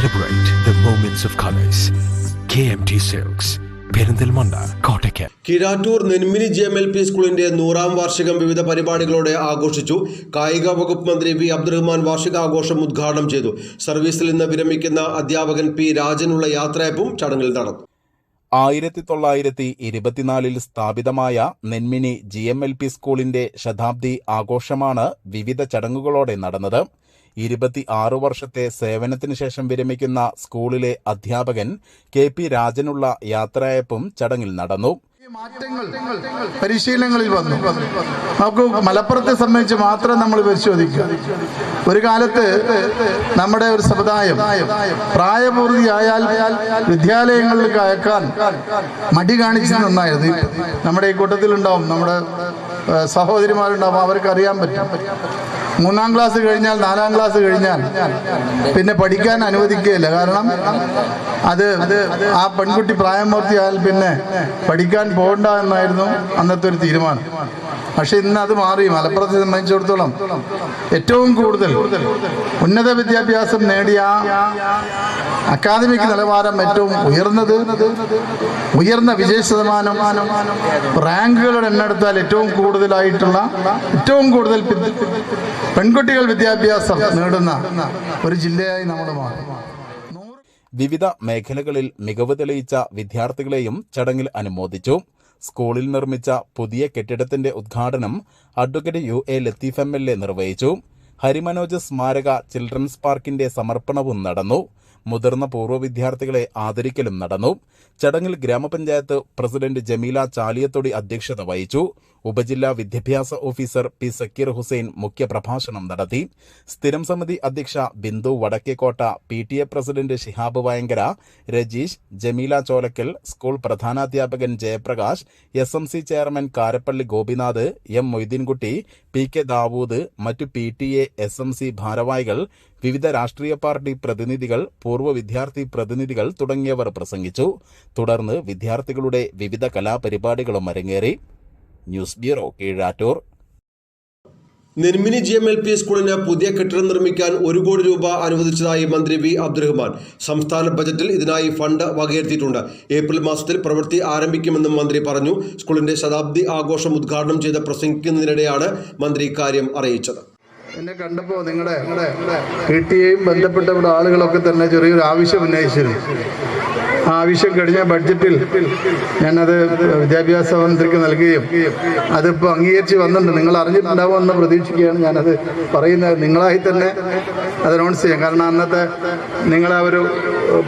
Celebrate the moments of colors. KMT Silks. Perinthalmanna Kottakkal Kirattoor Nenmini G M L P സ്കൂളിന്റെ നൂറാം വാർഷികം വിവിധ പരിപാടികളോടെ ആഘോഷിച്ചു. കായിക വകുപ്പ് മന്ത്രി വി. അബ്ദുറഹ്മാൻ വാർഷികാഘോഷം ഉദ്ഘാടനം ചെയ്തു. സർവീസിൽ നിന്ന് വിരമിക്കുന്ന അധ്യാപകൻ പി. രാജനുള്ള യാത്രയപ്പും ചടങ്ങിൽ നടന്നു. ആയിരത്തി തൊള്ളായിരത്തി ഇരുപത്തിനാലിൽ സ്ഥാപിതമായ Nenmini G M L P സ്കൂളിന്റെ ശതാബ്ദി ആഘോഷമാണ് വിവിധ ചടങ്ങുകളോടെ നടന്നത്. ഇരുപത്തി ആറു വർഷത്തെ സേവനത്തിന് ശേഷം വിരമിക്കുന്ന സ്കൂളിലെ അധ്യാപകൻ കെ പി രാജനുള്ള യാത്രയപ്പും ചടങ്ങിൽ നടന്നു. മാറ്റങ്ങൾ പരിശീലനങ്ങളിൽ വന്നു. നമുക്ക് മലപ്പുറത്തെ സംബന്ധിച്ച് മാത്രം നമ്മൾ പരിശോധിക്കുക. ഒരു കാലത്ത് നമ്മുടെ ഒരു സമുദായം പ്രായപൂർത്തിയായാൽ വിദ്യാലയങ്ങളിലേക്ക് അയക്കാൻ മടി കാണിച്ചു നന്നായിരുന്നു നമ്മുടെ ഈ കൂട്ടത്തിലുണ്ടാവും നമ്മുടെ സഹോദരിമാരുണ്ടാവും അവർക്ക് അറിയാൻ പറ്റും. മൂന്നാം ക്ലാസ് കഴിഞ്ഞാൽ നാലാം ക്ലാസ് കഴിഞ്ഞാൽ പിന്നെ പഠിക്കാൻ അനുവദിക്കുകയില്ല. കാരണം അത് ആ പെൺകുട്ടി പ്രായപൂർത്തിയായാൽ പിന്നെ പഠിക്കാൻ പോകണ്ട എന്നായിരുന്നു അന്നത്തെ ഒരു തീരുമാനം. പക്ഷെ ഇന്ന് അത് മാറി മലപ്പുറത്തെ സംബന്ധിച്ചിടത്തോളം ഏറ്റവും കൂടുതൽ ഉന്നത വിദ്യാഭ്യാസം നേടിയ അക്കാദമിക് നിലവാരം ഏറ്റവും ഉയർന്നത് ഉയർന്ന വിജയ ശതമാനം റാങ്കുകളുടെ എണ്ണെടുത്താൽ ഏറ്റവും കൂടുതലായിട്ടുള്ള ഏറ്റവും കൂടുതൽ പെൺകുട്ടികൾ വിദ്യാഭ്യാസം നേടുന്ന ഒരു ജില്ലയായി നമ്മൾ മാറി. വിവിധ മേഖലകളിൽ മികവ് തെളിയിച്ച വിദ്യാർത്ഥികളെയും ചടങ്ങിൽ അനുമോദിച്ചു. സ്കൂളിൽ നിർമ്മിച്ച പുതിയ കെട്ടിടത്തിന്റെ ഉദ്ഘാടനം advocate U A Latheef M L A നിർവഹിച്ചു. ഹരിമനോജ് സ്മാരക ചിൽഡ്രൻസ് പാർക്കിന്റെ സമർപ്പണവും നടന്നു. മുതിർന്ന പൂർവ വിദ്യാർത്ഥികളെ ആദരിക്കലും നടന്നു. ചടങ്ങിൽ ഗ്രാമപഞ്ചായത്ത് പ്രസിഡന്റ് ജമീല ചാലിയത്തൊടി അധ്യക്ഷത വഹിച്ചു. ഉപജില്ലാ വിദ്യാഭ്യാസ ഓഫീസർ പി സക്കീർ ഹുസൈൻ മുഖ്യപ്രഭാഷണം നടത്തി. സ്ഥിരം സമിതി അധ്യക്ഷ Bindu Vadakkekotta P T A president Shihab Vayankara Rajeesh Jameela Cholakkal school പ്രധാനാധ്യാപകൻ Jayaprakash S M C chairman Karappally Gopinath M Moideenkutty P K Dawood മറ്റു P T A S M C ഭാരവാഹികൾ വിവിധ രാഷ്ട്രീയ party പ്രതിനിധികൾ പൂർവ വിദ്യാർത്ഥി പ്രതിനിധികൾ തുടങ്ങിയവർ പ്രസംഗിച്ചു. തുടർന്ന് വിദ്യാർത്ഥികളുടെ വിവിധ കലാപരിപാടികളും അരങ്ങേറി. News bureau Keezhattoor. നിർമ്മിനി G M L P സ്കൂളിന് പുതിയ കെട്ടിടം നിർമ്മിക്കാൻ ഒരു കോടി രൂപ അനുവദിച്ചതായി മന്ത്രി വി അബ്ദുറഹ്മാൻ. സംസ്ഥാന ബജറ്റിൽ ഇതിനായി ഫണ്ട് വകയിരുത്തിയിട്ടുണ്ട്. ഏപ്രിൽ മാസത്തിൽ പ്രവൃത്തി ആരംഭിക്കുമെന്നും മന്ത്രി പറഞ്ഞു. സ്കൂളിന്റെ ശതാബ്ദി ആഘോഷം ഉദ്ഘാടനം ചെയ്ത് പ്രസംഗിക്കുന്നതിനിടെയാണ് മന്ത്രി ഇക്കാര്യം അറിയിച്ചത്. എന്നെ കണ്ടപ്പോൾ നിങ്ങളുടെ കിട്ടിയെയും ബന്ധപ്പെട്ട ആളുകളൊക്കെ തന്നെ ചെറിയൊരു ആവശ്യം ഉന്നയിച്ചിരുന്നു. ആ ആവശ്യം കഴിഞ്ഞ ബഡ്ജറ്റിൽ ഞാനത് വിദ്യാഭ്യാസ മന്ത്രിക്ക് നൽകുകയും അതിപ്പോൾ അംഗീകരിച്ച് വന്നിട്ടുണ്ട്. നിങ്ങൾ അറിഞ്ഞിട്ടുണ്ടാവുമെന്ന് പ്രതീക്ഷിക്കുകയാണ് ഞാനത് പറയുന്നത്. നിങ്ങളായി തന്നെ അത് അനൗൺസ് ചെയ്യാം. കാരണം അന്നത്തെ നിങ്ങളെ ഒരു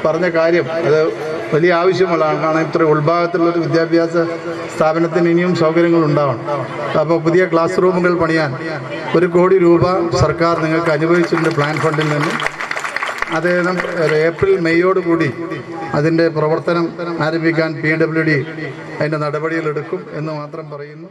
പറഞ്ഞ കാര്യം അത് വലിയ ആവശ്യമുള്ളതാണ് കാരണം ഇത്ര ഉൾഭാഗത്തുള്ള ഒരു വിദ്യാഭ്യാസ സ്ഥാപനത്തിന് ഇനിയും സൗകര്യങ്ങൾ ഉണ്ടാവണം. അപ്പോൾ പുതിയ ക്ലാസ് റൂമുകൾ പണിയാൻ ഒരു കോടി രൂപ സർക്കാർ നിങ്ങൾക്ക് അനുവദിച്ചിട്ടുണ്ട് പ്ലാൻ ഫണ്ടിൽ നിന്ന്. അദ്ദേഹം ഏപ്രിൽ മെയ്യോട് കൂടി അതിന്റെ പ്രവർത്തനം ആരംഭിക്കാൻ പി ഡബ്ല്യു ഡി അതിന്റെ നടപടികളെടുക്കും എന്ന് മാത്രം പറയുന്നു.